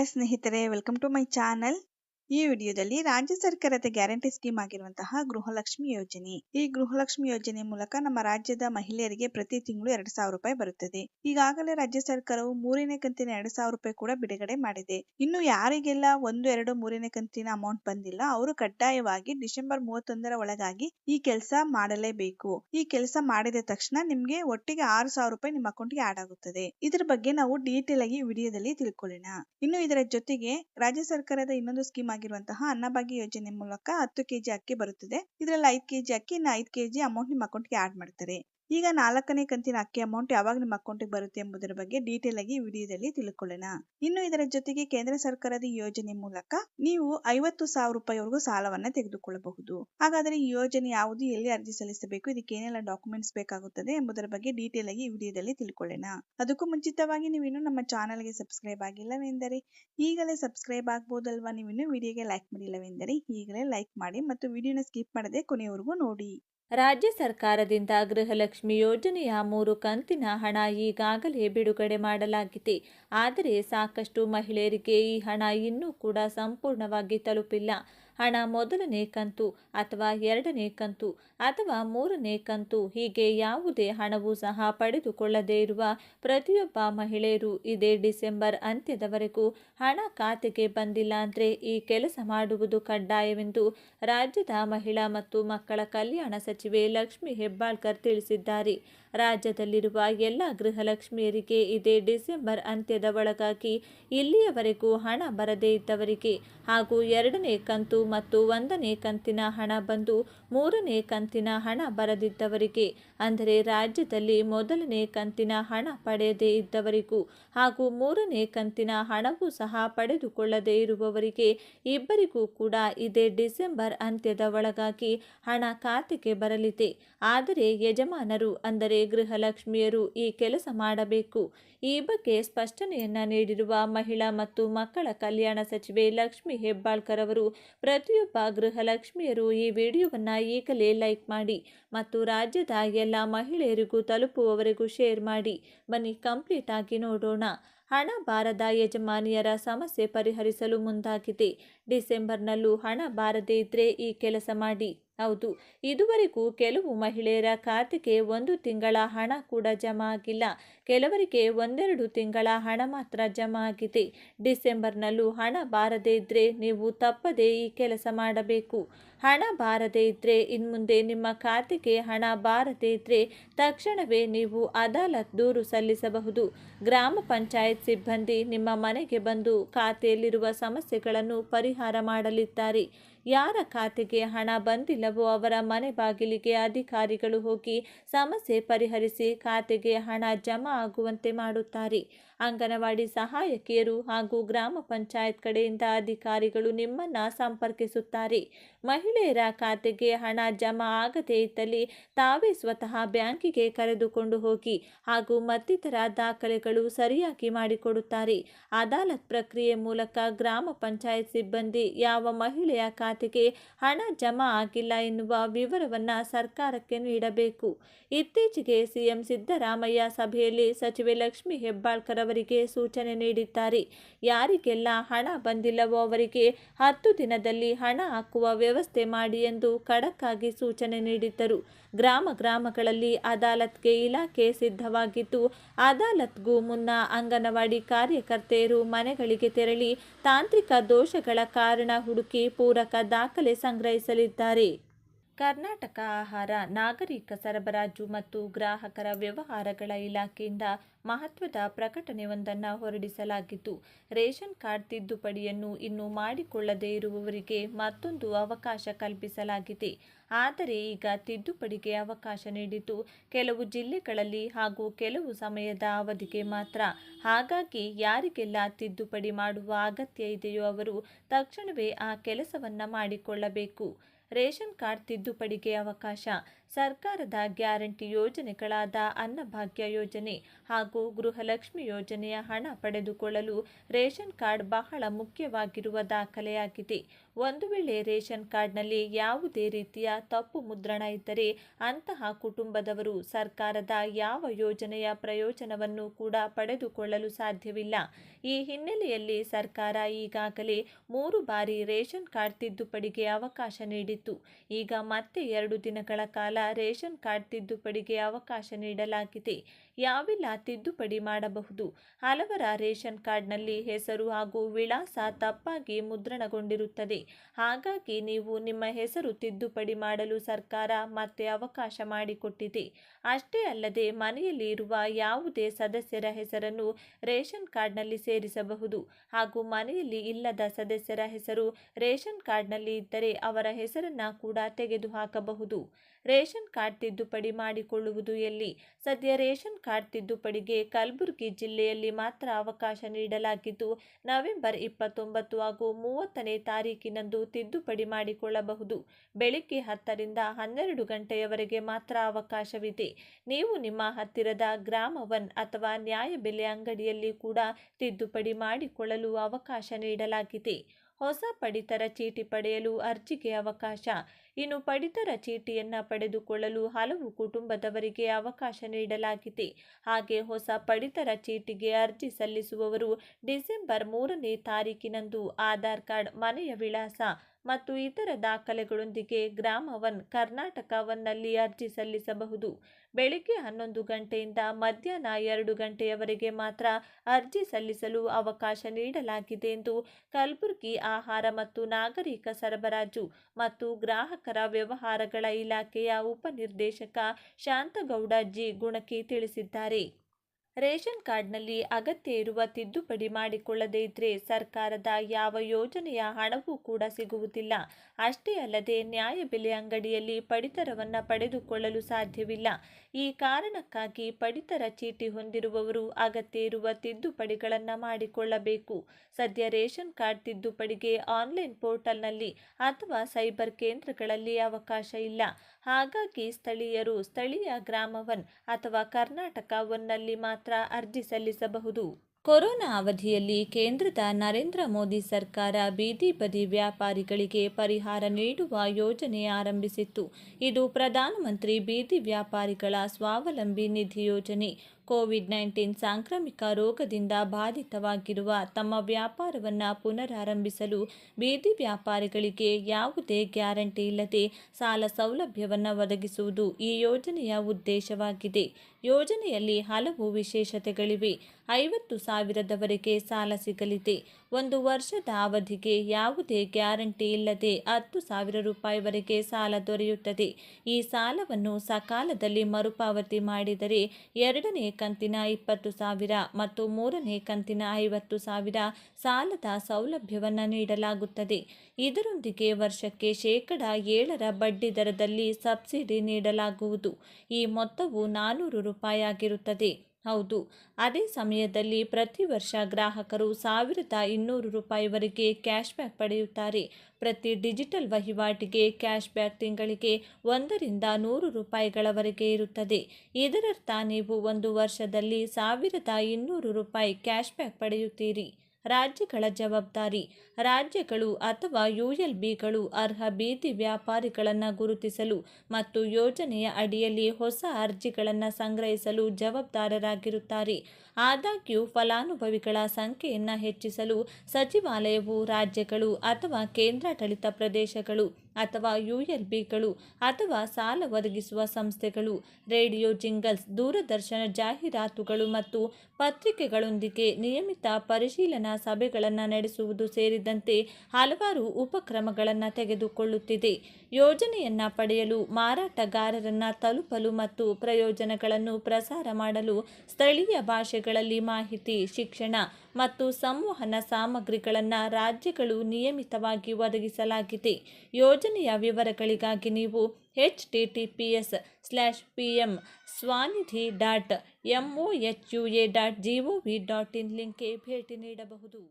Hi ಸ್ನೇಹಿತರೆ welcome to my channel ಈ ವಿಡಿಯೋದಲ್ಲಿ ರಾಜ್ಯ ಸರ್ಕಾರದ ಗ್ಯಾರಂಟಿ ಸ್ಕೀಮ್ ಆಗಿರುವಂತಹ ಗೃಹಲಕ್ಷ್ಮಿ ಯೋಜನೆ. ಈ ಗೃಹಲಕ್ಷ್ಮಿ ಯೋಜನೆ ಮೂಲಕ ನಮ್ಮ ರಾಜ್ಯದ ಮಹಿಳೆಯರಿಗೆ ಪ್ರತಿ ತಿಂಗಳು ಎರಡ್ ಸಾವಿರ ರೂಪಾಯಿ ಬರುತ್ತದೆ. ಈಗಾಗಲೇ ರಾಜ್ಯ ಸರ್ಕಾರವು ಮೂರನೇ ಕಂತಿನ ಎರಡ್ ಸಾವಿರ ರೂಪಾಯಿ ಕೂಡ ಬಿಡುಗಡೆ ಮಾಡಿದೆ. ಇನ್ನು ಯಾರಿಗೆಲ್ಲ ಒಂದು, ಎರಡು, ಮೂರನೇ ಕಂತಿನ ಅಮೌಂಟ್ ಬಂದಿಲ್ಲ, ಅವರು ಕಡ್ಡಾಯವಾಗಿ ಡಿಸೆಂಬರ್ ಮೂವತ್ತೊಂದರ ಒಳಗಾಗಿ ಈ ಕೆಲಸ ಮಾಡಲೇಬೇಕು. ಈ ಕೆಲಸ ಮಾಡಿದ ತಕ್ಷಣ ನಿಮ್ಗೆ ಒಟ್ಟಿಗೆ ಆರು ಸಾವಿರ ರೂಪಾಯಿ ನಿಮ್ಮ ಅಕೌಂಟ್ಗೆ ಆಡ್ ಆಗುತ್ತದೆ. ಇದ್ರ ಬಗ್ಗೆ ನಾವು ಡೀಟೇಲ್ ಆಗಿ ವಿಡಿಯೋದಲ್ಲಿ ತಿಳ್ಕೊಳ್ಳೋಣ. ಇನ್ನು ಇದರ ಜೊತೆಗೆ ರಾಜ್ಯ ಸರ್ಕಾರದ ಇನ್ನೊಂದು ಸ್ಕೀಮ್ ಆಗಿರುವಂತಹ ಅನ್ನಭಾಗ್ಯ ಯೋಜನೆ ಮೂಲಕ ಹತ್ತು ಕೆಜಿ ಅಕ್ಕಿ ಬರುತ್ತದೆ. ಇದರಲ್ಲಿ ಐದು ಕೆಜಿ ಅಕ್ಕಿ ಐದು ಕೆಜಿ ಅಮೌಂಟ್ ನಿಮ್ಮ ಅಕೌಂಟ್ಗೆ ಆಡ್ ಮಾಡ್ತಾರೆ. ಈಗ ನಾಲ್ಕನೇ ಕಂತಿನ ಅಕ್ಕಿ ಅಮೌಂಟ್ ಯಾವಾಗ ನಿಮ್ಮ ಅಕೌಂಟಿಗೆ ಬರುತ್ತೆ ಎಂಬುದರ ಬಗ್ಗೆ ಡೀಟೇಲ್ ಆಗಿ ವಿಡಿಯೋದಲ್ಲಿ ತಿಳ್ಕೊಳ್ಳೋಣ. ಇನ್ನು ಇದರ ಜೊತೆಗೆ ಕೇಂದ್ರ ಸರ್ಕಾರದ ಯೋಜನೆ ಮೂಲಕ ನೀವು ಐವತ್ತು ಸಾವಿರ ರೂಪಾಯಿವರೆಗೂ ಸಾಲವನ್ನ ತೆಗೆದುಕೊಳ್ಳಬಹುದು. ಹಾಗಾದ್ರೆ ಈ ಯೋಜನೆ ಯಾವುದು, ಎಲ್ಲಿ ಅರ್ಜಿ ಸಲ್ಲಿಸಬೇಕು, ಇದಕ್ಕೆ ಏನೆಲ್ಲ ಡಾಕ್ಯುಮೆಂಟ್ಸ್ ಬೇಕಾಗುತ್ತದೆ ಎಂಬುದರ ಬಗ್ಗೆ ಡೀಟೇಲ್ ಆಗಿ ವಿಡಿಯೋದಲ್ಲಿ ತಿಳ್ಕೊಳ್ಳೋಣ. ಅದಕ್ಕೂ ಮುಂಚಿತವಾಗಿ ನೀವು ಇನ್ನು ನಮ್ಮ ಚಾನಲ್ಗೆ ಸಬ್ಸ್ಕ್ರೈಬ್ ಆಗಿಲ್ಲವೆಂದರೆ ಈಗಲೇ ಸಬ್ಸ್ಕ್ರೈಬ್ ಆಗ್ಬೋದಲ್ವಾ? ನೀವು ಇನ್ನು ವಿಡಿಯೋಗೆ ಲೈಕ್ ಮಾಡಿಲ್ಲವೆಂದರೆ ಈಗಲೇ ಲೈಕ್ ಮಾಡಿ ಮತ್ತು ವಿಡಿಯೋನ ಸ್ಕಿಪ್ ಮಾಡದೆ ಕೊನೆಯವರೆಗೂ ನೋಡಿ. ರಾಜ್ಯ ಸರ್ಕಾರದಿಂದ ಗೃಹಲಕ್ಷ್ಮಿ ಯೋಜನೆಯ ಮೂರು ಕಂತಿನ ಹಣ ಈಗಾಗಲೇ ಬಿಡುಗಡೆ ಮಾಡಲಾಗಿದೆ. ಆದರೆ ಸಾಕಷ್ಟು ಮಹಿಳೆಯರಿಗೆ ಈ ಹಣ ಇನ್ನೂ ಕೂಡ ಸಂಪೂರ್ಣವಾಗಿ ತಲುಪಿಲ್ಲ. ಹಣ ಮೊದಲನೇ ಕಂತು ಅಥವಾ ಎರಡನೇ ಕಂತು ಅಥವಾ ಮೂರನೇ ಕಂತು ಹೀಗೆ ಯಾವುದೇ ಹಣವೂ ಸಹ ಪಡೆದುಕೊಳ್ಳದೇ ಇರುವ ಪ್ರತಿಯೊಬ್ಬ ಮಹಿಳೆಯರು ಇದೇ ಡಿಸೆಂಬರ್ ಅಂತ್ಯದವರೆಗೂ ಹಣ ಖಾತೆಗೆ ಬಂದಿಲ್ಲ ಅಂದರೆ ಈ ಕೆಲಸ ಮಾಡುವುದು ಕಡ್ಡಾಯವೆಂದು ರಾಜ್ಯದ ಮಹಿಳಾ ಮತ್ತು ಮಕ್ಕಳ ಕಲ್ಯಾಣ ಸಚಿವೆ ಲಕ್ಷ್ಮಿ ಹೆಬ್ಬಾಳ್ಕರ್ ತಿಳಿಸಿದ್ದಾರೆ. ರಾಜ್ಯದಲ್ಲಿರುವ ಎಲ್ಲ ಗೃಹಲಕ್ಷ್ಮಿಯರಿಗೆ ಇದೇ ಡಿಸೆಂಬರ್ ಅಂತ್ಯದ ಒಳಗಾಗಿ ಇಲ್ಲಿಯವರೆಗೂ ಹಣ ಬರದೇ ಇದ್ದವರಿಗೆ ಹಾಗೂ ಎರಡನೇ ಕಂತು ಮತ್ತು ಒಂದನೇ ಕಂತಿನ ಹಣ ಬಂದು ಮೂರನೇ ಕಂತಿನ ಹಣ ಬರದಿದ್ದವರಿಗೆ, ಅಂದರೆ ರಾಜ್ಯದಲ್ಲಿ ಮೊದಲನೇ ಕಂತಿನ ಹಣ ಪಡೆಯದೇ ಇದ್ದವರಿಗೂ ಹಾಗೂ ಮೂರನೇ ಕಂತಿನ ಹಣವೂ ಸಹ ಪಡೆದುಕೊಳ್ಳದೇ ಇರುವವರಿಗೆ, ಇಬ್ಬರಿಗೂ ಕೂಡ ಇದೇ ಡಿಸೆಂಬರ್ ಅಂತ್ಯದ ಒಳಗಾಗಿ ಹಣ ಖಾತೆಗೆ ಬರಲಿದೆ. ಆದರೆ ಯಜಮಾನರು, ಅಂದರೆ ಗೃಹಲಕ್ಷ್ಮಿಯರು ಈ ಕೆಲಸ ಮಾಡಬೇಕು. ಈ ಬಗ್ಗೆ ಸ್ಪಷ್ಟನೆಯನ್ನ ನೀಡಿರುವ ಮಹಿಳಾ ಮತ್ತು ಮಕ್ಕಳ ಕಲ್ಯಾಣ ಸಚಿವೆ ಲಕ್ಷ್ಮಿ ಹೆಬ್ಬಾಳ್ಕರ್ ಅವರು, ಪ್ರತಿಯೊಬ್ಬ ಗೃಹಲಕ್ಷ್ಮಿಯರು ಈ ವಿಡಿಯೋವನ್ನು ಈಗಲೇ ಲೈಕ್ ಮಾಡಿ ಮತ್ತು ರಾಜ್ಯದ ಎಲ್ಲ ಮಹಿಳೆಯರಿಗೂ ತಲುಪುವವರೆಗೂ ಶೇರ್ ಮಾಡಿ. ಬನ್ನಿ ಕಂಪ್ಲೀಟ್ ಆಗಿ ನೋಡೋಣ. ಹಣ ಬಾರದ ಯಜಮಾನಿಯರ ಸಮಸ್ಯೆ ಪರಿಹರಿಸಲು ಮುಂದಾಗಿದೆ. ಡಿಸೆಂಬರ್ನಲ್ಲೂ ಹಣ ಬಾರದೇ ಇದ್ರೆ ಈ ಕೆಲಸ ಮಾಡಿ. ಹೌದು. ಇದುವರೆಗೂ ಕೆಲವು ಮಹಿಳೆಯರ ಖಾತೆಗೆ ಒಂದು ತಿಂಗಳ ಹಣ ಕೂಡ ಜಮಾ ಆಗಿಲ್ಲ. ಕೆಲವರಿಗೆ ಒಂದೆರಡು ತಿಂಗಳ ಹಣ ಮಾತ್ರ ಜಮಾ ಆಗಿದೆ. ಡಿಸೆಂಬರ್ನಲ್ಲೂ ಹಣ ಬಾರದೇ ಇದ್ದರೆ ನೀವು ತಪ್ಪದೇ ಈ ಕೆಲಸ ಮಾಡಬೇಕು. ಹಣ ಬಾರದೇ ಇದ್ದರೆ ಇನ್ಮುಂದೆ ನಿಮ್ಮ ಖಾತೆಗೆ ಹಣ ಬಾರದೇ ಇದ್ದರೆ ತಕ್ಷಣವೇ ನೀವು ಅದಾಲತ್ ದೂರು ಸಲ್ಲಿಸಬಹುದು. ಗ್ರಾಮ ಪಂಚಾಯತ್ ಸಿಬ್ಬಂದಿ ನಿಮ್ಮ ಮನೆಗೆ ಬಂದು ಖಾತೆಯಲ್ಲಿರುವ ಸಮಸ್ಯೆಗಳನ್ನು ಪರಿಹಾರ ಮಾಡಲಿದ್ದಾರೆ. ಯಾರ ಖಾತೆಗೆ ಹಣ ಬಂದಿಲ್ಲವೋ ಅವರ ಮನೆ ಬಾಗಿಲಿಗೆ ಅಧಿಕಾರಿಗಳು ಹೋಗಿ ಸಮಸ್ಯೆ ಪರಿಹರಿಸಿ ಖಾತೆಗೆ ಹಣ ಜಮಾ ಆಗುವಂತೆ ಮಾಡುತ್ತಾರೆ. ಅಂಗನವಾಡಿ ಸಹಾಯಕಿಯರು ಹಾಗೂ ಗ್ರಾಮ ಪಂಚಾಯತ್ ಕಡೆಯಿಂದ ಅಧಿಕಾರಿಗಳು ನಿಮ್ಮನ್ನ ಸಂಪರ್ಕಿಸುತ್ತಾರೆ. ಮಹಿಳೆಯರ ಖಾತೆಗೆ ಹಣ ಜಮಾ ಆಗದೇ ಇದ್ದಲ್ಲಿ ತಾವೇ ಸ್ವತಃ ಬ್ಯಾಂಕಿಗೆ ಕರೆದುಕೊಂಡು ಹೋಗಿ ಹಾಗೂ ಮತ್ತಿತರ ದಾಖಲೆಗಳು ಸರಿಯಾಗಿ ಮಾಡಿಕೊಡುತ್ತಾರೆ. ಅದಾಲತ್ ಪ್ರಕ್ರಿಯೆ ಮೂಲಕ ಗ್ರಾಮ ಪಂಚಾಯತ್ ಸಿಬ್ಬಂದಿ ಯಾವ ಮಹಿಳೆಯ ಖಾತೆಗೆ ಹಣ ಜಮಾ ಆಗಿಲ್ಲ ಎನ್ನುವ ವಿವರವನ್ನು ಸರ್ಕಾರಕ್ಕೆ ನೀಡಬೇಕು. ಇತ್ತೀಚೆಗೆ ಸಿಎಂ ಸಿದ್ದರಾಮಯ್ಯ ಸಭೆಯಲ್ಲಿ ಸಚಿವೆ ಲಕ್ಷ್ಮಿ ಹೆಬ್ಬಾಳ್ಕರ್ ಅವರಿಗೆ ಸೂಚನೆ ನೀಡಿದ್ದಾರೆ. ಯಾರಿಗೆಲ್ಲ ಹಣ ಬಂದಿಲ್ಲವೋ ಅವರಿಗೆ ಹತ್ತು ದಿನದಲ್ಲಿ ಹಣ ಹಾಕುವ ವ್ಯವಸ್ಥೆ ಮಾಡಿ ಎಂದು ಖಡಕ್ಕಾಗಿ ಸೂಚನೆ ನೀಡಿದ್ದರು. ಗ್ರಾಮ ಗ್ರಾಮಗಳಲ್ಲಿ ಅದಾಲತ್ಗೆ ಇಲಾಖೆ ಸಿದ್ಧವಾಗಿದ್ದು, ಅದಾಲತ್ಗೂ ಮುನ್ನ ಅಂಗನವಾಡಿ ಕಾರ್ಯಕರ್ತೆಯರು ಮನೆಗಳಿಗೆ ತೆರಳಿ ತಾಂತ್ರಿಕ ದೋಷಗಳ ಕಾರಣ ಹುಡುಕಿ ಪೂರಕ ದಾಖಲೆ ಸಂಗ್ರಹಿಸಲಿದ್ದಾರೆ. ಕರ್ನಾಟಕ ಆಹಾರ, ನಾಗರಿಕ ಸರಬರಾಜು ಮತ್ತು ಗ್ರಾಹಕರ ವ್ಯವಹಾರಗಳ ಇಲಾಖೆಯಿಂದ ಮಹತ್ವದ ಪ್ರಕಟಣೆಯೊಂದನ್ನು ಹೊರಡಿಸಲಾಗಿದ್ದು, ರೇಷನ್ ಕಾರ್ಡ್ ತಿದ್ದುಪಡಿಯನ್ನು ಇನ್ನೂ ಮಾಡಿಕೊಳ್ಳದೇ ಇರುವವರಿಗೆ ಮತ್ತೊಂದು ಅವಕಾಶ ಕಲ್ಪಿಸಲಾಗಿದೆ. ಆದರೆ ಈಗ ತಿದ್ದುಪಡಿಗೆ ಅವಕಾಶ ನೀಡಿದ್ದು ಕೆಲವು ಜಿಲ್ಲೆಗಳಲ್ಲಿ ಹಾಗೂ ಕೆಲವು ಸಮಯದ ಅವಧಿಗೆ ಮಾತ್ರ. ಹಾಗಾಗಿ ಯಾರಿಗೆಲ್ಲ ತಿದ್ದುಪಡಿ ಮಾಡುವ ಅಗತ್ಯ ಇದೆಯೋ ಅವರು ತಕ್ಷಣವೇ ಆ ಕೆಲಸವನ್ನು ಮಾಡಿಕೊಳ್ಳಬೇಕು. ರೇಷನ್ ಕಾರ್ಡ್ ತಿದ್ದುಪಡಿಗೆ ಅವಕಾಶ ಸರ್ಕಾರದ ಗ್ಯಾರಂಟಿ ಯೋಜನೆಗಳಾದ ಅನ್ನಭಾಗ್ಯ ಯೋಜನೆ ಹಾಗೂ ಗೃಹಲಕ್ಷ್ಮಿ ಯೋಜನೆಯ ಹಣ ಪಡೆದುಕೊಳ್ಳಲು ರೇಷನ್ ಕಾರ್ಡ್ ಬಹಳ ಮುಖ್ಯವಾಗಿರುವ ದಾಖಲೆಯಾಗಿದೆ. ಒಂದು ವೇಳೆ ರೇಷನ್ ಕಾರ್ಡ್ನಲ್ಲಿ ಯಾವುದೇ ರೀತಿಯ ತಪ್ಪು ಮುದ್ರಣ ಇದ್ದರೆ ಅಂತಹ ಕುಟುಂಬದವರು ಸರ್ಕಾರದ ಯಾವ ಯೋಜನೆಯ ಪ್ರಯೋಜನವನ್ನು ಕೂಡ ಪಡೆದುಕೊಳ್ಳಲು ಸಾಧ್ಯವಿಲ್ಲ. ಈ ಹಿನ್ನೆಲೆಯಲ್ಲಿ ಸರ್ಕಾರ ಈಗಾಗಲೇ ಮೂರು ಬಾರಿ ರೇಷನ್ ಕಾರ್ಡ್ ತಿದ್ದುಪಡಿಗೆ ಅವಕಾಶ ನೀಡಿತ್ತು. ಈಗ ಮತ್ತೆ ಎರಡು ದಿನಗಳ ಕಾಲ ರೇಷನ್ ಕಾರ್ಡ್ ತಿದ್ದುಪಡಿಗೆ ಅವಕಾಶ ನೀಡಲಾಗಿದೆ. ಯಾವೆಲ್ಲ ತಿದ್ದುಪಡಿ ಮಾಡಬಹುದು. ಹಲವರ ರೇಷನ್ ಕಾರ್ಡ್ನಲ್ಲಿ ಹೆಸರು ಹಾಗೂ ವಿಳಾಸ ತಪ್ಪಾಗಿ ಮುದ್ರಣಗೊಂಡಿರುತ್ತದೆ. ಹಾಗಾಗಿ ನೀವು ನಿಮ್ಮ ಹೆಸರು ತಿದ್ದುಪಡಿ ಮಾಡಲು ಸರ್ಕಾರ ಮತ್ತೆ ಅವಕಾಶ ಮಾಡಿಕೊಟ್ಟಿದೆ. ಅಷ್ಟೇ ಅಲ್ಲದೆ ಮನೆಯಲ್ಲಿ ಇರುವ ಯಾವುದೇ ಸದಸ್ಯರ ಹೆಸರನ್ನು ರೇಷನ್ ಕಾರ್ಡ್ನಲ್ಲಿ ಸೇರಿಸಬಹುದು ಹಾಗೂ ಮನೆಯಲ್ಲಿ ಇಲ್ಲದ ಸದಸ್ಯರ ಹೆಸರು ರೇಷನ್ ಕಾರ್ಡ್ನಲ್ಲಿ ಇದ್ದರೆ ಅವರ ಹೆಸರನ್ನ ಕೂಡ ತೆಗೆದುಹಾಕಬಹುದು. ರೇಷನ್ ಕಾರ್ಡ್ ತಿದ್ದುಪಡಿ ಮಾಡಿಕೊಳ್ಳುವುದು ಎಲ್ಲಿ? ಸದ್ಯ ರೇಷನ್ ಕಾರ್ಡ್ ತಿದ್ದುಪಡಿಗೆ ಕಲಬುರಗಿ ಜಿಲ್ಲೆಯಲ್ಲಿ ಮಾತ್ರ ಅವಕಾಶ ನೀಡಲಾಗಿದ್ದು, ನವೆಂಬರ್ ಇಪ್ಪತ್ತೊಂಬತ್ತು ಹಾಗೂ ಮೂವತ್ತನೇ ತಾರೀಕಿನಂದು ತಿದ್ದುಪಡಿ ಮಾಡಿಕೊಳ್ಳಬಹುದು. ಬೆಳಿಗ್ಗೆ ಹತ್ತರಿಂದ ಹನ್ನೆರಡು ಗಂಟೆಯವರೆಗೆ ಮಾತ್ರ ಅವಕಾಶವಿದೆ. ನೀವು ನಿಮ್ಮ ಹತ್ತಿರದ ಗ್ರಾಮ ಒನ್ ಅಥವಾ ನ್ಯಾಯಬೆಲೆ ಅಂಗಡಿಯಲ್ಲಿ ಕೂಡ ತಿದ್ದುಪಡಿ ಮಾಡಿಕೊಳ್ಳಲು ಅವಕಾಶ ನೀಡಲಾಗಿದೆ. ಹೊಸ ಪಡಿತರ ಚೀಟಿ ಪಡೆಯಲು ಅರ್ಜಿಗೆ ಅವಕಾಶ. ಇನ್ನು ಪಡಿತರ ಚೀಟಿಯನ್ನು ಪಡೆದುಕೊಳ್ಳಲು ಹಲವು ಕುಟುಂಬದವರಿಗೆ ಅವಕಾಶ ನೀಡಲಾಗಿದೆ. ಹಾಗೆ ಹೊಸ ಪಡಿತರ ಚೀಟಿಗೆ ಅರ್ಜಿ ಸಲ್ಲಿಸುವವರು ಡಿಸೆಂಬರ್ ಮೂರನೇ ತಾರೀಕಿನಂದು ಆಧಾರ್ ಕಾರ್ಡ್ ಮನೆಯ ವಿಳಾಸ ಮತ್ತು ಇತರ ದಾಖಲೆಗಳೊಂದಿಗೆ ಗ್ರಾಮ ಒನ್ ಕರ್ನಾಟಕ ಒನ್ನಲ್ಲಿ ಅರ್ಜಿ ಸಲ್ಲಿಸಬಹುದು. ಬೆಳಿಗ್ಗೆ ಹನ್ನೊಂದು ಗಂಟೆಯಿಂದ ಮಧ್ಯಾಹ್ನ ಎರಡು ಗಂಟೆಯವರೆಗೆ ಮಾತ್ರ ಅರ್ಜಿ ಸಲ್ಲಿಸಲು ಅವಕಾಶ ನೀಡಲಾಗಿದೆ ಎಂದು ಕಲಬುರಗಿ ಆಹಾರ ಮತ್ತು ನಾಗರಿಕ ಸರಬರಾಜು ಮತ್ತು ಗ್ರಾಹಕರ ವ್ಯವಹಾರಗಳ ಇಲಾಖೆಯ ಉಪನಿರ್ದೇಶಕ ಶಾಂತಗೌಡ ಜಿ. ಗುಣಕಿ ತಿಳಿಸಿದ್ದಾರೆ. ರೇಷನ್ ಕಾರ್ಡ್ನಲ್ಲಿ ಅಗತ್ಯ ಇರುವ ತಿದ್ದುಪಡಿ ಮಾಡಿಕೊಳ್ಳದೇ ಇದ್ರೆ ಸರ್ಕಾರದ ಯಾವ ಯೋಜನೆಯ ಹಣವೂ ಕೂಡ ಸಿಗುವುದಿಲ್ಲ. ಅಷ್ಟೇ ಅಲ್ಲದೆ ನ್ಯಾಯಬೆಲೆ ಅಂಗಡಿಯಲ್ಲಿ ಪಡಿತರವನ್ನು ಪಡೆದುಕೊಳ್ಳಲು ಸಾಧ್ಯವಿಲ್ಲ. ಈ ಕಾರಣಕ್ಕಾಗಿ ಪಡಿತರ ಚೀಟಿ ಹೊಂದಿರುವವರು ಅಗತ್ಯ ಇರುವ ತಿದ್ದುಪಡಿಗಳನ್ನು ಮಾಡಿಕೊಳ್ಳಬೇಕು. ಸದ್ಯ ರೇಷನ್ ಕಾರ್ಡ್ ತಿದ್ದುಪಡಿಗೆ ಆನ್ಲೈನ್ ಪೋರ್ಟಲ್ನಲ್ಲಿ ಅಥವಾ ಸೈಬರ್ ಕೇಂದ್ರಗಳಲ್ಲಿ ಅವಕಾಶ ಇಲ್ಲ. ಹಾಗಾಗಿ ಸ್ಥಳೀಯರು ಸ್ಥಳೀಯ ಗ್ರಾಮ ಒನ್ ಅಥವಾ ಕರ್ನಾಟಕ ಒನ್ನಲ್ಲಿ ಮಾತ್ರ ಅರ್ಜಿ ಸಲ್ಲಿಸಬಹುದು. ಕೊರೋನಾ ಅವಧಿಯಲ್ಲಿ ಕೇಂದ್ರದ ನರೇಂದ್ರ ಮೋದಿ ಸರ್ಕಾರ ಬೀದಿ ಬದಿ ವ್ಯಾಪಾರಿಗಳಿಗೆ ಪರಿಹಾರ ನೀಡುವ ಯೋಜನೆ ಆರಂಭಿಸಿತ್ತು. ಇದು ಪ್ರಧಾನಮಂತ್ರಿ ಬೀದಿ ವ್ಯಾಪಾರಿಗಳ ಸ್ವಾವಲಂಬಿ ನಿಧಿ ಯೋಜನೆ. ಕೋವಿಡ್ ನೈನ್ಟೀನ್ ಸಾಂಕ್ರಾಮಿಕ ರೋಗದಿಂದ ಬಾಧಿತವಾಗಿರುವ ತಮ್ಮ ವ್ಯಾಪಾರವನ್ನು ಪುನರಾರಂಭಿಸಲು ಬೀದಿ ವ್ಯಾಪಾರಿಗಳಿಗೆ ಯಾವುದೇ ಗ್ಯಾರಂಟಿ ಇಲ್ಲದೆ ಸಾಲ ಸೌಲಭ್ಯವನ್ನು ಒದಗಿಸುವುದು ಈ ಯೋಜನೆಯ ಉದ್ದೇಶವಾಗಿದೆ. ಯೋಜನೆಯಲ್ಲಿ ಹಲವು ವಿಶೇಷತೆಗಳಿವೆ. ಐವತ್ತು ಸಾವಿರದವರೆಗೆ ಸಾಲ ಸಿಗಲಿದೆ. ಒಂದು ವರ್ಷದ ಅವಧಿಗೆ ಯಾವುದೇ ಗ್ಯಾರಂಟಿ ಇಲ್ಲದೆ ಹತ್ತು ಸಾವಿರ ರೂಪಾಯಿವರೆಗೆ ಸಾಲ ದೊರೆಯುತ್ತದೆ. ಈ ಸಾಲವನ್ನು ಸಕಾಲದಲ್ಲಿ ಮರುಪಾವತಿ ಮಾಡಿದರೆ ಎರಡನೇ ಕಂತಿನ ಇಪ್ಪತ್ತು ಸಾವಿರ ಮತ್ತು ಮೂರನೇ ಕಂತಿನ ಐವತ್ತು ಸಾವಿರ ಸಾಲದ ಸೌಲಭ್ಯವನ್ನು ನೀಡಲಾಗುತ್ತದೆ. ಇದರೊಂದಿಗೆ ವರ್ಷಕ್ಕೆ ಶೇಕಡ ಏಳರ ಬಡ್ಡಿ ದರದಲ್ಲಿ ಸಬ್ಸಿಡಿ ನೀಡಲಾಗುವುದು. ಈ ಮೊತ್ತವು ನಾನ್ನೂರು ರೂಪಾಯಿ ಆಗಿರುತ್ತದೆ ಹೌದು. ಅದೇ ಸಮಯದಲ್ಲಿ ಪ್ರತಿ ವರ್ಷ ಗ್ರಾಹಕರು ಸಾವಿರದ ಇನ್ನೂರು ರೂಪಾಯಿವರೆಗೆ ಕ್ಯಾಶ್ಬ್ಯಾಕ್ ಪಡೆಯುತ್ತಾರೆ. ಪ್ರತಿ ಡಿಜಿಟಲ್ ವಹಿವಾಟಿಗೆ ಕ್ಯಾಶ್ಬ್ಯಾಕ್ ತಿಂಗಳಿಗೆ ಒಂದರಿಂದ ನೂರು ರೂಪಾಯಿಗಳವರೆಗೆ ಇರುತ್ತದೆ. ಇದರರ್ಥ ನೀವು ಒಂದು ವರ್ಷದಲ್ಲಿ ಸಾವಿರದ ಇನ್ನೂರು ರೂಪಾಯಿ ಕ್ಯಾಶ್ಬ್ಯಾಕ್ ಪಡೆಯುತ್ತೀರಿ. ರಾಜ್ಯಗಳ ಜವಾಬ್ದಾರಿ. ರಾಜ್ಯಗಳು ಅಥವಾ ಯುಎಲ್ಬಿಗಳು ಅರ್ಹ ಬೀದಿ ವ್ಯಾಪಾರಿಗಳನ್ನು ಗುರುತಿಸಲು ಮತ್ತು ಯೋಜನೆಯ ಅಡಿಯಲ್ಲಿ ಹೊಸ ಅರ್ಜಿಗಳನ್ನು ಸಂಗ್ರಹಿಸಲು ಜವಾಬ್ದಾರರಾಗಿರುತ್ತಾರೆ. ಆದಾಗ್ಯೂ ಫಲಾನುಭವಿಗಳ ಸಂಖ್ಯೆಯನ್ನು ಹೆಚ್ಚಿಸಲು ಸಚಿವಾಲಯವು ರಾಜ್ಯಗಳು ಅಥವಾ ಕೇಂದ್ರಾಡಳಿತ ಪ್ರದೇಶಗಳು ಅಥವಾ ಯು ಎಲ್ ಬಿಗಳು ಅಥವಾ ಸಾಲ ಒದಗಿಸುವ ಸಂಸ್ಥೆಗಳು, ರೇಡಿಯೋ ಜಿಂಗಲ್ಸ್, ದೂರದರ್ಶನ ಜಾಹೀರಾತುಗಳು ಮತ್ತು ಪತ್ರಿಕೆಗಳೊಂದಿಗೆ ನಿಯಮಿತ ಪರಿಶೀಲನಾ ಸಭೆಗಳನ್ನು ನಡೆಸುವುದು ಸೇರಿದಂತೆ ಹಲವಾರು ಉಪಕ್ರಮಗಳನ್ನು ತೆಗೆದುಕೊಳ್ಳುತ್ತಿದೆ. ಯೋಜನೆಯನ್ನು ಪಡೆಯಲು ಮಾರಾಟಗಾರರನ್ನು ತಲುಪಲು ಮತ್ತು ಪ್ರಯೋಜನಗಳನ್ನು ಪ್ರಸಾರ ಮಾಡಲು ಸ್ಥಳೀಯ ಭಾಷೆಗಳಲ್ಲಿ ಮಾಹಿತಿ, ಶಿಕ್ಷಣ ಮತ್ತು ಸಂವಹನ ಸಾಮಗ್ರಿಗಳನ್ನು ರಾಜ್ಯಗಳು ನಿಯಮಿತವಾಗಿ ಒದಗಿಸಲಾಗಿದೆ. ಯೋಜನೆಯ ವಿವರಗಳಿಗಾಗಿ ನೀವು H T T P S slash P M Svanidhi dot M O H U A dot G O V dot in ಲಿಂಕ್ಗೆ ಭೇಟಿ ನೀಡಬಹುದು.